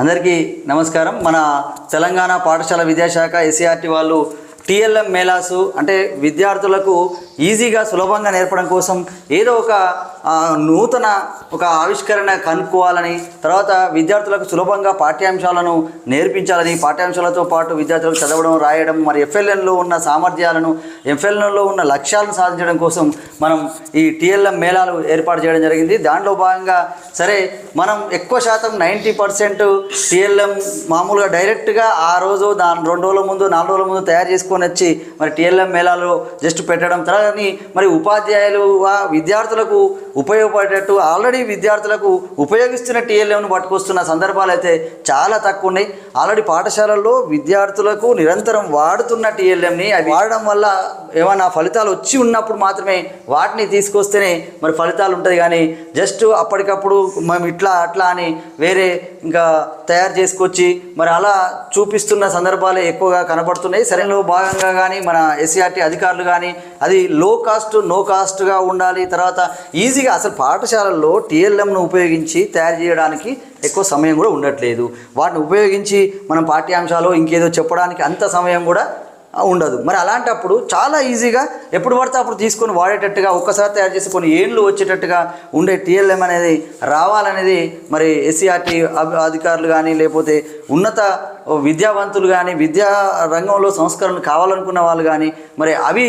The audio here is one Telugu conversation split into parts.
అందరికీ నమస్కారం. మన తెలంగాణ పాఠశాల విద్యాశాఖ ఎస్సీఆర్టీ వాళ్ళు టీఎల్ఎం మేళాసు అంటే విద్యార్థులకు ఈజీగా సులభంగా నేర్పడం కోసం ఏదో ఒక నూతన ఒక ఆవిష్కరణ కనుక్కోవాలని తర్వాత విద్యార్థులకు సులభంగా పాఠ్యాంశాలను నేర్పించాలని పాఠ్యాంశాలతో పాటు విద్యార్థులకు చదవడం రాయడం మరి ఎఫ్ఎల్ఎన్లో ఉన్న సామర్థ్యాలను ఎఫ్ఎల్ఎన్లో ఉన్న లక్ష్యాలను సాధించడం కోసం మనం ఈ టీఎల్ఎం మేళాలు ఏర్పాటు చేయడం జరిగింది. దాంట్లో భాగంగా సరే మనం ఎక్కువ శాతం నైంటీ పర్సెంట్ టీఎల్ఎం మామూలుగా డైరెక్ట్గా ఆ రోజు దాని రెండు రోజుల ముందు నాలుగు రోజుల ముందు తయారు చేసుకొని వచ్చి మరి టీఎల్ఎం మేళాలు జస్ట్ పెట్టడం తర్వాత అని మరి ఉపాధ్యాయులు విద్యార్థులకు ఉపయోగపడేటట్టు ఆల్రెడీ విద్యార్థులకు ఉపయోగిస్తున్న టీఎల్ఎంను పట్టుకొస్తున్న సందర్భాలు అయితే చాలా తక్కువ ఉన్నాయి ఆల్రెడీ పాఠశాలల్లో విద్యార్థులకు నిరంతరం వాడుతున్న టీఎల్ఎంని అవి వాడడం వల్ల ఏమైనా ఫలితాలు వచ్చి ఉన్నప్పుడు మాత్రమే వాటిని తీసుకొస్తేనే మరి ఫలితాలు ఉంటుంది. కానీ జస్ట్ అప్పటికప్పుడు మేము ఇట్లా అట్లా అని వేరే ఇంకా తయారు చేసుకొచ్చి మరి అలా చూపిస్తున్న సందర్భాలే ఎక్కువగా కనబడుతున్నాయి. సరైనలో భాగంగా కానీ మన ఎస్సీఆర్టీ అధికారులు కానీ అది లో కాస్ట్ నో కాస్ట్గా ఉండాలి. తర్వాత ఈజీగా అసలు పాఠశాలల్లో టీఎల్ఎంను ఉపయోగించి తయారు చేయడానికి ఎక్కువ సమయం కూడా ఉండట్లేదు. వాటిని ఉపయోగించి మనం పాఠ్యాంశాలు ఇంకేదో చెప్పడానికి అంత సమయం కూడా ఉండదు. మరి అలాంటప్పుడు చాలా ఈజీగా ఎప్పుడు పడితే అప్పుడు తీసుకొని వాడేటట్టుగా ఒక్కసారి తయారు చేసి కొన్ని ఏళ్ళు వచ్చేటట్టుగా ఉండే టీఎల్ఎం అనేది రావాలనేది మరి ఎస్సీఆర్టీ అధికారులు కానీ లేకపోతే ఉన్నత విద్యావంతులు కానీ విద్యా రంగంలో సంస్కరణలు కావాలనుకున్న వాళ్ళు కానీ మరి అవి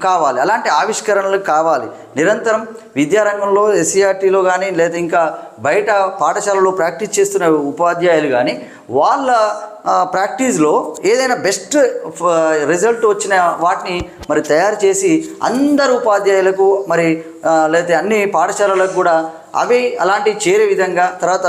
కావాలి. అలాంటి ఆవిష్కరణలు కావాలి. నిరంతరం విద్యారంగంలో ఎస్సీఆర్టీలో కానీ లేదా ఇంకా బయట పాఠశాలలో ప్రాక్టీస్ చేస్తున్న ఉపాధ్యాయులు కానీ వాళ్ళ ప్రాక్టీస్లో ఏదైనా బెస్ట్ ఫ- రిజల్ట్ వచ్చిన వాటిని మరి తయారు చేసి అందరు ఉపాధ్యాయులకు మరి లేదా లేకపోతే అన్ని పాఠశాలలకు కూడా అవి అలాంటివి చేరే విధంగా తర్వాత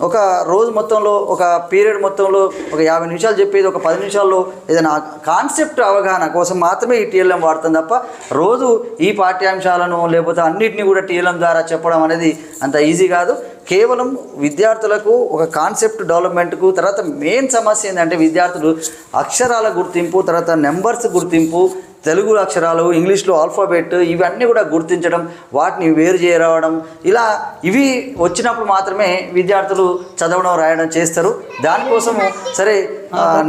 ఒక రోజు మొత్తంలో ఒక పీరియడ్ మొత్తంలో ఒక యాభై నిమిషాలు చెప్పేది ఒక పది నిమిషాల్లో ఏదైనా కాన్సెప్ట్ అవగాహన కోసం మాత్రమే ఈ టీఎల్ఎం వాడతాం తప్ప రోజు ఈ పాఠ్యాంశాలను లేకపోతే అన్నిటిని కూడా టీఎల్ఎం ద్వారా చెప్పడం అనేది అంత ఈజీ కాదు. కేవలం విద్యార్థులకు ఒక కాన్సెప్ట్ డెవలప్మెంట్కు తర్వాత మెయిన్ సమస్య ఏంటంటే విద్యార్థులు అక్షరాల గుర్తింపు తర్వాత నెంబర్స్ గుర్తింపు తెలుగు అక్షరాలు ఇంగ్లీష్లో ఆల్ఫాబెట్ ఇవన్నీ కూడా గుర్తించడం వాటిని వేరు చేయరావడం ఇలా ఇవి వచ్చినప్పుడు మాత్రమే విద్యార్థులు చదవడం రాయడం చేస్తారు. దానికోసము సరే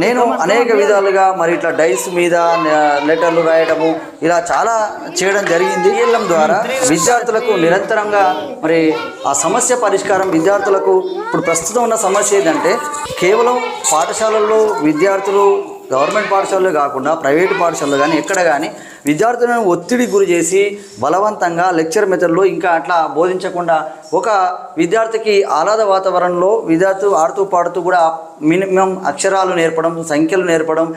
నేను అనేక విధాలుగా మరి ఇట్లా డైస్ మీద లెటర్లు రాయడము ఇలా చాలా చేయడం జరిగింది. వీళ్ళం ద్వారా విద్యార్థులకు నిరంతరంగా మరి ఆ సమస్య పరిష్కారం విద్యార్థులకు ఇప్పుడు ప్రస్తుతం ఉన్న సమస్య ఏంటంటే కేవలం పాఠశాలల్లో విద్యార్థులు గవర్నమెంట్ పాఠశాలలో కాకుండా ప్రైవేట్ పాఠశాలలో కానీ ఎక్కడ కానీ విద్యార్థులను ఒత్తిడి గురి చేసి బలవంతంగా లెక్చర్ మెథడ్లో ఇంకా అట్లా బోధించకుండా ఒక విద్యార్థికి ఆహ్లాద వాతావరణంలో విద్యార్థులు ఆడుతూ పాడుతూ కూడా మినిమం అక్షరాలు నేర్పడం సంఖ్యలు నేర్పడం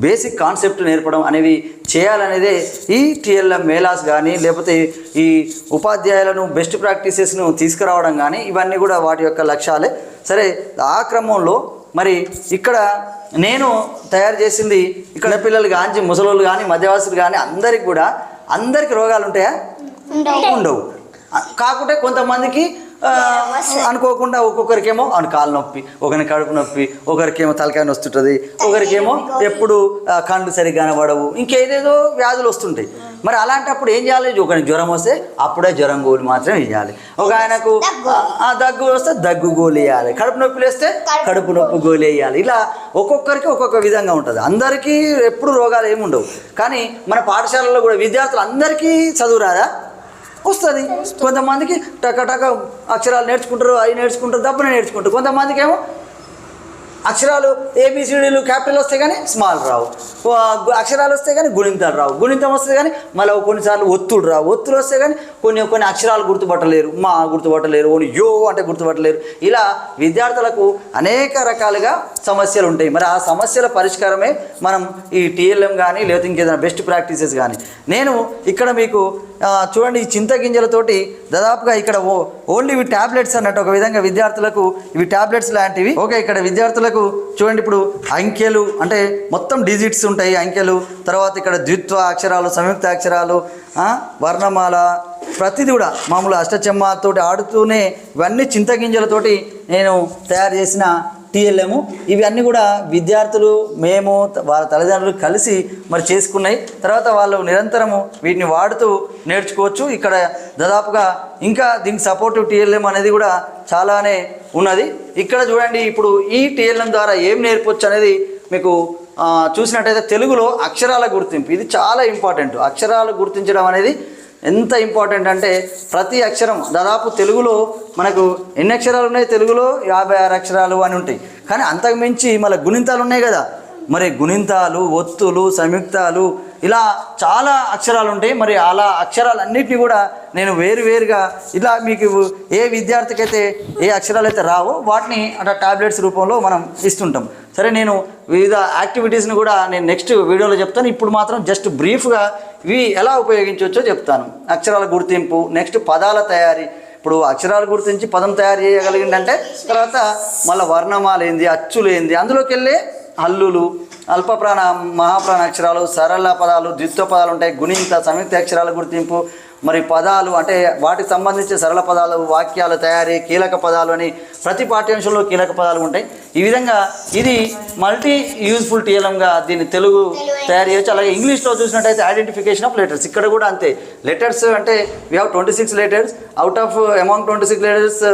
బేసిక్ కాన్సెప్ట్ నేర్పడం అనేవి చేయాలనేదే ఈ టీఎల్ఎం మేళాస్ కానీ లేకపోతే ఈ ఉపాధ్యాయులను బెస్ట్ ప్రాక్టీసెస్ను తీసుకురావడం కానీ ఇవన్నీ కూడా వాటి యొక్క లక్ష్యాలే. సరే ఆ క్రమంలో మరి ఇక్కడ నేను తయారు చేసింది ఇక్కడ పిల్లలు కానీ ముసలోళ్ళు కానీ మధ్యవయసులు కానీ అందరికి కూడా అందరికి రోగాలు ఉంటాయా? ఉండవు. కాకుంటే కొంతమందికి అనుకోకుండా ఒక్కొక్కరికేమో అవును కాలు నొప్పి ఒకరికి కడుపు నొప్పి ఒకరికేమో తలకాయ వస్తుంటుంది ఒకరికేమో ఎప్పుడు కళ్ళు సరిగ్గా కనబడవు ఇంకేదేదో వ్యాధులు వస్తుంటాయి. మరి అలాంటప్పుడు ఏం చేయాలి? ఒకరికి జ్వరం వస్తే అప్పుడే జ్వరం గోలు మాత్రం వేయాలి ఒక ఆయనకు ఆ, దగ్గు వస్తే దగ్గు గోలు వేయాలి. కడుపు నొప్పి వేస్తే కడుపు నొప్పి గోలు వేయాలి. ఇలా ఒక్కొక్కరికి ఒక్కొక్క విధంగా ఉంటుంది. అందరికీ ఎప్పుడు రోగాలు ఏమి ఉండవు. కానీ మన పాఠశాలలో కూడా విద్యార్థులు అందరికీ చదువు రాదా వస్తుంది. కొంతమందికి టకటక అక్షరాలు నేర్చుకుంటారు అవి నేర్చుకుంటారు దబ్బున నేర్చుకుంటారు. కొంతమందికి ఏమో అక్షరాలు ఏబిసిడీలు క్యాపిటల్ వస్తే కానీ స్మాల్ రావు. గు- అక్షరాలు వస్తే కానీ గుణింతాలు రావు. గుణింతం వస్తే కానీ మళ్ళీ కొన్నిసార్లు ఒత్తుడు రావు. ఒత్తులు వస్తే కానీ కొన్ని కొన్ని అక్షరాలు గుర్తుపట్టలేరు. మా గుర్తుపట్టలేరు. ఓని యో అంటే గుర్తుపట్టలేరు. ఇలా విద్యార్థులకు అనేక రకాలుగా సమస్యలు ఉంటాయి. మరి ఆ సమస్యల పరిష్కారమే మనం ఈ టీఎల్ఎం కానీ లేకపోతే ఇంకేదైనా బెస్ట్ ప్రాక్టీసెస్ కానీ నేను ఇక్కడ మీకు చూడండి ఈ చింతగింజలతోటి దాదాపుగా ఇక్కడ ఓ ఓన్లీ ఇవి టాబ్లెట్స్ అన్నట్టు ఒక విధంగా విద్యార్థులకు ఇవి టాబ్లెట్స్ లాంటివి. ఓకే ఇక్కడ విద్యార్థులకు చూడండి ఇప్పుడు అంకెలు అంటే మొత్తం డిజిట్స్ ఉంటాయి అంకెలు. తర్వాత ఇక్కడ ద్విత్వ అక్షరాలు సంయుక్త అక్షరాలు వర్ణమాల ప్రతిదీ కూడా మామూలు అష్టచెమ్మతోటి ఆడుతూనే ఇవన్నీ చింతగింజలతోటి నేను తయారు చేసిన టీఎల్ఎం ఇవన్నీ కూడా విద్యార్థులు మేము వాళ్ళ తల్లిదండ్రులు కలిసి మరి చేసుకున్నాయి. తర్వాత వాళ్ళు నిరంతరము వీటిని వాడుతూ నేర్చుకోవచ్చు. ఇక్కడ దాదాపుగా ఇంకా దీనికి సపోర్టివ్ టీఎల్ఎం అనేది కూడా చాలానే ఉన్నది. ఇక్కడ చూడండి ఇప్పుడు ఈ టీఎల్ఎం ద్వారా ఏం నేర్పొచ్చు అనేది మీకు చూసినట్టయితే తెలుగులో అక్షరాల గుర్తింపు. ఇది చాలా ఇంపార్టెంట్. అక్షరాలు గుర్తించడం అనేది ఎంత ఇంపార్టెంట్ అంటే ప్రతి అక్షరం దాదాపు తెలుగులో మనకు ఎన్ని అక్షరాలు ఉన్నాయి తెలుగులో? యాభై ఆరు అక్షరాలు అని ఉంటాయి. కానీ అంతకు మించి మళ్ళీ గుణింతాలు ఉన్నాయి కదా. మరి గుణింతాలు ఒత్తులు సంయుక్తాలు ఇలా చాలా అక్షరాలు ఉంటాయి మరి అలా అక్షరాలన్నింటినీ కూడా నేను వేరు వేరుగా ఇలా మీకు ఏ విద్యార్థికి అయితే ఏ అక్షరాలు అయితే రావో వాటిని అట్లా టాబ్లెట్స్ రూపంలో మనం ఇస్తుంటాం. సరే నేను వివిధ యాక్టివిటీస్ని కూడా నేను నెక్స్ట్ వీడియోలో చెప్తాను. ఇప్పుడు మాత్రం జస్ట్ బ్రీఫ్గా ఇవి ఎలా ఉపయోగించవచ్చో చెప్తాను. అక్షరాల గుర్తింపు నెక్స్ట్ పదాల తయారీ. ఇప్పుడు అక్షరాలు గుర్తించి పదం తయారు చేయగలిగిందంటే తర్వాత మళ్ళీ వర్ణమాలేంది అచ్చులు ఏంది అందులోకి వెళ్ళే హల్లులు అల్ప ప్రాణ మహాప్రాణ అక్షరాలు సరళ పదాలు ద్విత్వ పదాలు ఉంటాయి. గుణింత సంయుక్త అక్షరాల గుర్తింపు. మరి పదాలు అంటే వాటికి సంబంధించి సరళ పదాలు వాక్యాల తయారీ కీలక పదాలు అని ప్రతి పాఠ్యాంశంలో కీలక పదాలు ఉంటాయి. ఈ విధంగా ఇది మల్టీ యూజ్ఫుల్ టీఎల్ఎంగా దీన్ని తెలుగు తయారు చేయొచ్చు. అలాగే ఇంగ్లీష్లో చూసినట్టయితే ఐడెంటిఫికేషన్ ఆఫ్ లెటర్స్. ఇక్కడ కూడా అంతే. లెటర్స్ అంటే we have twenty six letters out of amount twenty six letters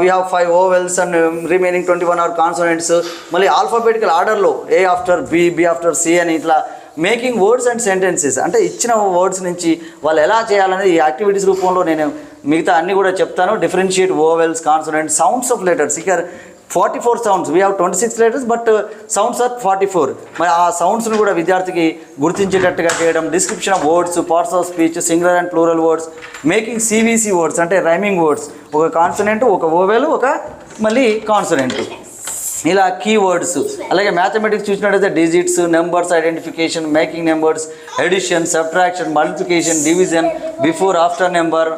we have five vowels and remaining twenty one our consonants మళ్ళీ ఆల్ఫాబెటికల్ ఆర్డర్లో A after B B after C అని ఇట్లా మేకింగ్ వర్డ్స్ అండ్ సెంటెన్సెస్ అంటే ఇచ్చిన వర్డ్స్ నుంచి వాళ్ళు ఎలా చేయాలనేది ఈ యాక్టివిటీస్ రూపంలో నేను మిగతా అన్ని కూడా చెప్తాను. Differentiate vowels consonant sounds of letters ఇక forty four sounds we have twenty six letters but sounds are forty four మరి ఆ సౌండ్స్ను కూడా విద్యార్థికి గుర్తించేటట్టుగా చేయడం description of words parts of speech singular and plural words making C V C words అంటే రైమింగ్ వర్డ్స్ ఒక కాన్సనెంట్ ఒక ఓవెల్ ఒక మళ్ళీ కాన్సనెంట్ ఇలా కీవర్డ్స్ అలాగే మ్యాథమెటిక్స్ చూసినట్టయితే digits numbers identification making numbers addition subtraction multiplication division before after number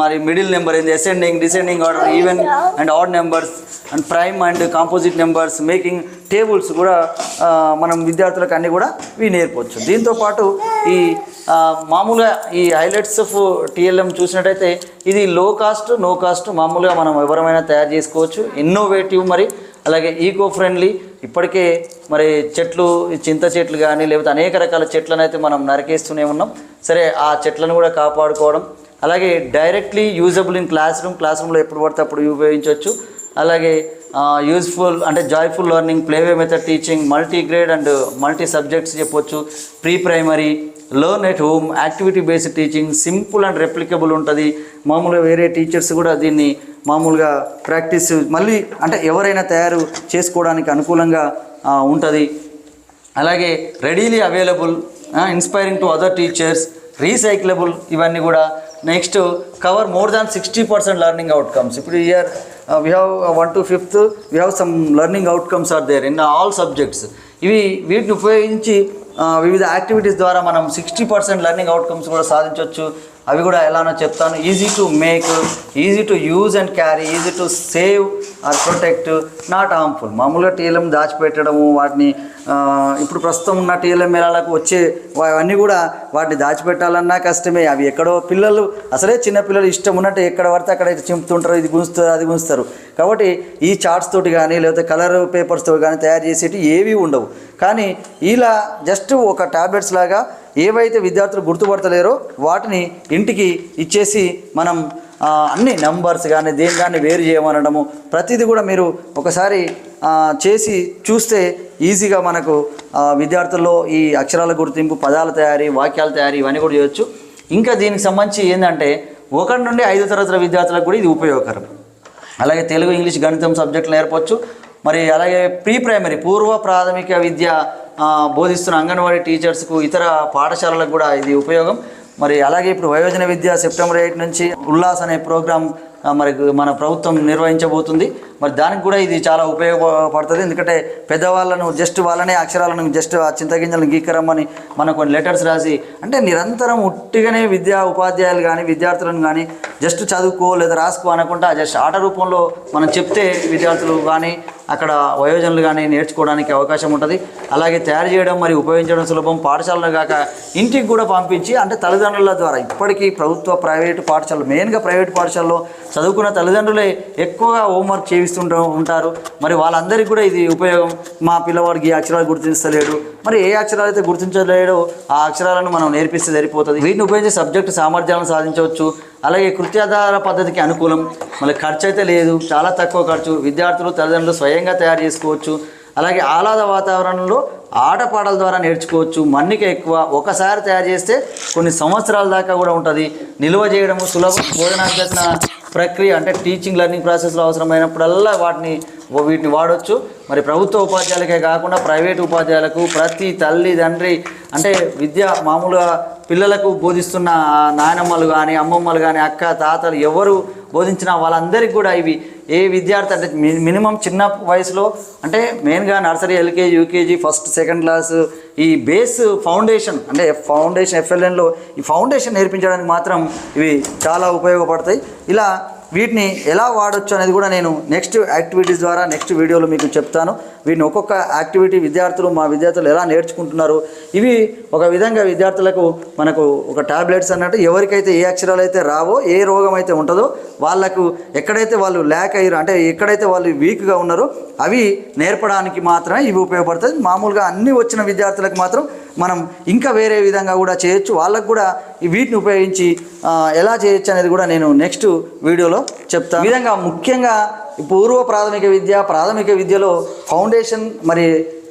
మరి మిడిల్ నెంబర్ ఏంది ascending descending order even and odd numbers and prime and composite numbers making tables కూడా మనం విద్యార్థులకు అన్నీ కూడా ఇవి నేర్పవచ్చు దీంతోపాటు ఈ మామూలుగా ఈ హైలైట్స్ ఆఫ్ టీఎల్ఎం చూసినట్టయితే ఇది లో కాస్ట్ నో కాస్ట్ మామూలుగా మనం ఎవరమైనా తయారు చేసుకోవచ్చు. ఇన్నోవేటివ్ మరి అలాగే ఈకో ఫ్రెండ్లీ ఇప్పటికే మరి చెట్లు చింత చెట్లు కానీ లేకపోతే అనేక రకాల చెట్లను అయితే మనం నరికేస్తూనే ఉన్నాం. సరే ఆ చెట్లను కూడా కాపాడుకోవడం అలాగే directly usable in classroom class రూమ్లో ఎప్పుడు పడితే అప్పుడు ఉపయోగించవచ్చు. అలాగే యూజ్ఫుల్ అంటే joyful learning play way method teaching multi grade and multi subjects చెప్పొచ్చు. Pre primary learn at home activity based teaching simple and replicable ఉంటుంది. మామూలుగా వేరే టీచర్స్ కూడా దీన్ని మామూలుగా ప్రాక్టీస్ మళ్ళీ అంటే ఎవరైనా తయారు చేసుకోవడానికి అనుకూలంగా ఉంటుంది. అలాగే readily available inspiring to other teachers recyclable ఇవన్నీ కూడా next cover more than sixty percent learning outcomes ఇప్పుడు year we have one to fifth we have some learning outcomes are there in all subjects ఇవి వీటిని ఉపయోగించి వివిధ యాక్టివిటీస్ ద్వారా మనం సిక్స్టీ పర్సెంట్ లెర్నింగ్ అవుట్కమ్స్ కూడా సాధించవచ్చు అవి కూడా ఎలానో చెప్తాను. Easy to make easy to use and carry easy to save or protect not harmful మామూలుగా టీఎల్ఎం దాచిపెట్టడము వాటిని ఇప్పుడు ప్రస్తుతం ఉన్న టీఎల్ఎం మేళాలకు వచ్చే అవన్నీ కూడా వాటిని దాచిపెట్టాలన్నా కష్టమే. అవి ఎక్కడో పిల్లలు అసలే చిన్న పిల్లలు ఇష్టం ఉన్నట్టు ఎక్కడ పడితే అక్కడ చింపుతుంటారు ఇది గుంజుతారు అది గుంజుతారు. కాబట్టి ఈ చార్ట్స్ తోటి కానీ లేకపోతే కలర్ పేపర్స్ తోటి కానీ తయారు చేసేటివి ఏవి ఉండవు. కానీ ఇలా జస్ట్ ఒక టాబ్లెట్స్ లాగా ఏవైతే విద్యార్థులు గుర్తుపడతలేరో వాటిని ఇంటికి ఇచ్చేసి మనం అన్ని నంబర్స్ కానీ దేని కానీ వేరు చేయమనడము ప్రతిదీ కూడా మీరు ఒకసారి చేసి చూస్తే ఈజీగా మనకు విద్యార్థుల్లో ఈ అక్షరాల గుర్తింపు పదాల తయారీ వాక్యాల తయారీ ఇవన్నీ కూడా చేయొచ్చు. ఇంకా దీనికి సంబంధించి ఏంటంటే ఒకటి నుండి ఐదు తరగతుల విద్యార్థులకు కూడా ఇది ఉపయోగకరం. అలాగే తెలుగు ఇంగ్లీష్ గణితం సబ్జెక్టులు నేర్పొచ్చు. మరి అలాగే ప్రీ ప్రైమరీ పూర్వ ప్రాథమిక విద్య బోధిస్తున్న అంగన్వాడీ టీచర్స్కు ఇతర పాఠశాలలకు కూడా ఇది ఉపయోగం. మరి అలాగే ఇప్పుడు వయోజన విద్య సెప్టెంబర్ ఎయిట్ నుంచి ఉల్లాస్ అనే ప్రోగ్రాం మరి మన ప్రభుత్వం నిర్వహించబోతుంది. మరి దానికి కూడా ఇది చాలా ఉపయోగపడుతుంది. ఎందుకంటే పెద్దవాళ్ళను జస్ట్ వాళ్ళనే అక్షరాలను జస్ట్ ఆ చింతగింజలను గీకరమ్మని మనం కొన్ని లెటర్స్ రాసి అంటే నిరంతరం ఉట్టిగానే విద్యా ఉపాధ్యాయులు కానీ విద్యార్థులను కానీ జస్ట్ చదువుకో లేదా రాసుకో అనకుండా జస్ట్ ఆట రూపంలో మనం చెప్తే విద్యార్థులు కానీ అక్కడ వయోజనులు కానీ నేర్చుకోవడానికి అవకాశం ఉంటుంది. అలాగే తయారు చేయడం మరియు ఉపయోగించడం సులభం. పాఠశాలలో కాక ఇంటికి కూడా పంపించి అంటే తల్లిదండ్రుల ద్వారా ఇప్పటికీ ప్రభుత్వ ప్రైవేటు పాఠశాలలు మెయిన్గా ప్రైవేట్ పాఠశాలలో చదువుకున్న తల్లిదండ్రులే ఎక్కువగా హోంవర్క్ చేయిస్తుంటూ ఉంటారు. మరి వాళ్ళందరికీ కూడా ఇది ఉపయోగం. మా పిల్లవాడికి ఈ అక్షరాలు గుర్తించలేడు. మరి ఏ అక్షరాలు అయితే గుర్తించలేడో ఆ అక్షరాలను మనం నేర్పిస్తే సరిపోతుంది. వీటిని ఉపయోగించి సబ్జెక్టు సామర్థ్యాలను సాధించవచ్చు. అలాగే కృత్యాధార పద్ధతికి అనుకూలం. మళ్ళీ ఖర్చు అయితే లేదు. చాలా తక్కువ ఖర్చు. విద్యార్థులు తల్లిదండ్రులు స్వయంగా తయారు చేసుకోవచ్చు. అలాగే ఆహ్లాద వాతావరణంలో ఆటపాటల ద్వారా నేర్చుకోవచ్చు. మన్నిక ఎక్కువ. ఒకసారి తయారు చేస్తే కొన్ని సంవత్సరాల దాకా కూడా ఉంటుంది. నిల్వ చేయడము సులభం. భోజనాభ్యసన ప్రక్రియ అంటే టీచింగ్ లెర్నింగ్ ప్రాసెస్లో అవసరమైనప్పుడల్లా వాటిని వీటిని వాడవచ్చు మరి ప్రభుత్వ ఉపాధ్యాయులకే కాకుండా ప్రైవేట్ ఉపాధ్యాయులకు ప్రతి తల్లి తండ్రి అంటే విద్య మామూలుగా పిల్లలకు బోధిస్తున్న నాయనమ్మలు కానీ అమ్మమ్మలు కానీ అక్క తాతలు ఎవరు బోధించినా వాళ్ళందరికీ కూడా ఇవి ఏ విద్యార్థి అంటే మి- మినిమం చిన్న వయసులో అంటే మెయిన్గా nursery LKG UKG first second class ఈ బేస్ ఫౌండేషన్ అంటే ఫౌండేషన్ ఎఫ్ఎల్ఎన్లో ఈ ఫౌండేషన్ నేర్పించడానికి మాత్రం ఇవి చాలా ఉపయోగపడతాయి. ఇలా వీటిని ఎలా వాడొచ్చు అనేది కూడా నేను నెక్స్ట్ యాక్టివిటీస్ ద్వారా నెక్స్ట్ వీడియోలో మీకు చెప్తాను. వీటిని ఒక్కొక్క యాక్టివిటీ విద్యార్థులు మా విద్యార్థులు ఎలా నేర్చుకుంటున్నారు? ఇవి ఒక విధంగా విద్యార్థులకు మనకు ఒక టాబ్లెట్స్ అన్నట్టు ఎవరికైతే ఏ అక్షరాలు అయితే రావో ఏ రోగం అయితే ఉంటుందో వాళ్ళకు ఎక్కడైతే వాళ్ళు ల్యాక్ అయ్యారు అంటే ఎక్కడైతే వాళ్ళు వీక్గా ఉన్నారో అవి నేర్పడానికి మాత్రమే ఇవి ఉపయోగపడుతుంది మామూలుగా అన్నీ వచ్చిన విద్యార్థులకు మాత్రం మనం ఇంకా వేరే విధంగా కూడా చేయొచ్చు. వాళ్ళకు కూడా వీటిని ఉపయోగించి ఎలా చేయొచ్చు అనేది కూడా నేను నెక్స్ట్ వీడియోలో చెప్తాను ఈ విధంగా ముఖ్యంగా పూర్వ ప్రాథమిక విద్య ప్రాథమిక విద్యలో ఫౌండేషన్ మరి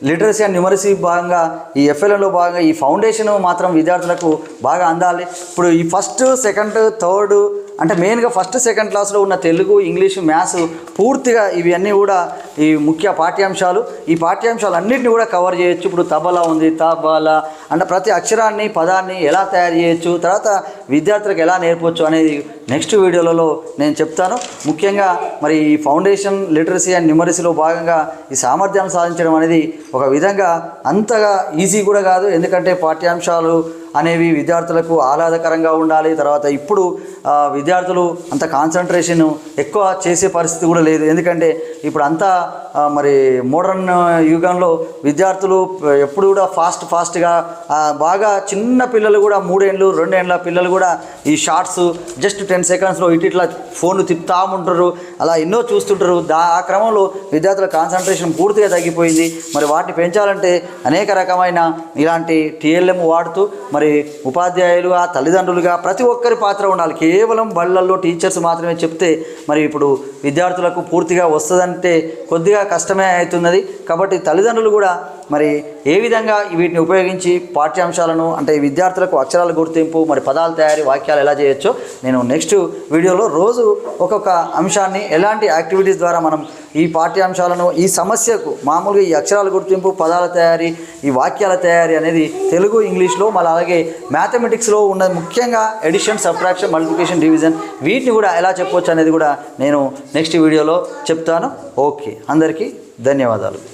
లిటరసీ అండ్ న్యూమరసీ భాగంగా ఈ ఎఫ్ఎల్ఎంలో భాగంగా ఈ ఫౌండేషన్ మాత్రం విద్యార్థులకు బాగా అందాలి. ఇప్పుడు ఈ ఫస్ట్ సెకండ్ థర్డ్ అంటే మెయిన్గా ఫస్ట్ సెకండ్ క్లాస్లో ఉన్న తెలుగు ఇంగ్లీషు మ్యాథ్స్ పూర్తిగా ఇవన్నీ కూడా ఈ ముఖ్య పాఠ్యాంశాలు. ఈ పాఠ్యాంశాలు అన్నింటినీ కూడా కవర్ చేయొచ్చు. ఇప్పుడు తబలా ఉంది తబలా అంటే ప్రతి అక్షరాన్ని పదాన్ని ఎలా తయారు చేయొచ్చు తర్వాత విద్యార్థులకు ఎలా నేర్పవచ్చు అనేది నెక్స్ట్ వీడియోలలో నేను చెప్తాను. ముఖ్యంగా మరి ఈ ఫౌండేషన్ లిటరసీ అండ్ న్యూమరసీలో భాగంగా ఈ సామర్థ్యాన్ని సాధించడం అనేది ఒక విధంగా అంతగా ఈజీ కూడా కాదు. ఎందుకంటే పాఠ్యాంశాలు అనేవి విద్యార్థులకు ఆహ్లాదకరంగా ఉండాలి. తర్వాత ఇప్పుడు విద్యార్థులు అంత కాన్సన్ట్రేషన్ ఎక్కువ చేసే పరిస్థితి కూడా లేదు. ఎందుకంటే ఇప్పుడు అంతా మరి మోడర్న్ యుగంలో విద్యార్థులు ఎప్పుడు కూడా ఫాస్ట్ ఫాస్ట్గా బాగా చిన్న పిల్లలు కూడా మూడేండ్లు రెండేండ్ల పిల్లలు కూడా ఈ షార్ట్స్ జస్ట్ టెన్ సెకండ్స్లో ఇటు ఇట్లా ఫోన్లు తిప్పుతా ఉంటారు అలా ఎన్నో చూస్తుంటారు దా ఆ క్రమంలో విద్యార్థుల కాన్సన్ట్రేషన్ పూర్తిగా తగ్గిపోయింది. మరి వాటిని పెంచాలంటే అనేక రకమైన ఇలాంటి టీఎల్ఎం వాడుతూ మరి ఉపాధ్యాయులుగా తల్లిదండ్రులుగా ప్రతి ఒక్కరి పాత్ర ఉండాలి. కేవలం బళ్ళల్లో టీచర్స్ మాత్రమే చెప్తే మరి ఇప్పుడు విద్యార్థులకు పూర్తిగా వస్తుందంటే కొద్దిగా కష్టమే అవుతున్నది. కాబట్టి తల్లిదండ్రులు కూడా మరి ఏ విధంగా వీటిని ఉపయోగించి పాఠ్యాంశాలను అంటే విద్యార్థులకు అక్షరాల గుర్తింపు మరి పదాల తయారీ వాక్యాలు ఎలా చేయొచ్చో నేను నెక్స్ట్ వీడియోలో రోజు ఒక్కొక్క అంశాన్ని ఎలాంటి యాక్టివిటీస్ ద్వారా మనం ఈ పాఠ్యాంశాలను ఈ సమస్యకు మామూలుగా ఈ అక్షరాల గుర్తింపు పదాల తయారీ ఈ వాక్యాల తయారీ అనేది తెలుగు ఇంగ్లీష్లో మళ్ళీ అలాగే మ్యాథమెటిక్స్లో ఉన్న ముఖ్యంగా ఎడిషన్ సబ్ట్రాక్షన్ మల్టిప్లికేషన్ డివిజన్ వీటిని కూడా ఎలా చెప్పవచ్చు అనేది కూడా నేను నెక్స్ట్ వీడియోలో చెప్తాను. ఓకే. అందరికీ ధన్యవాదాలు.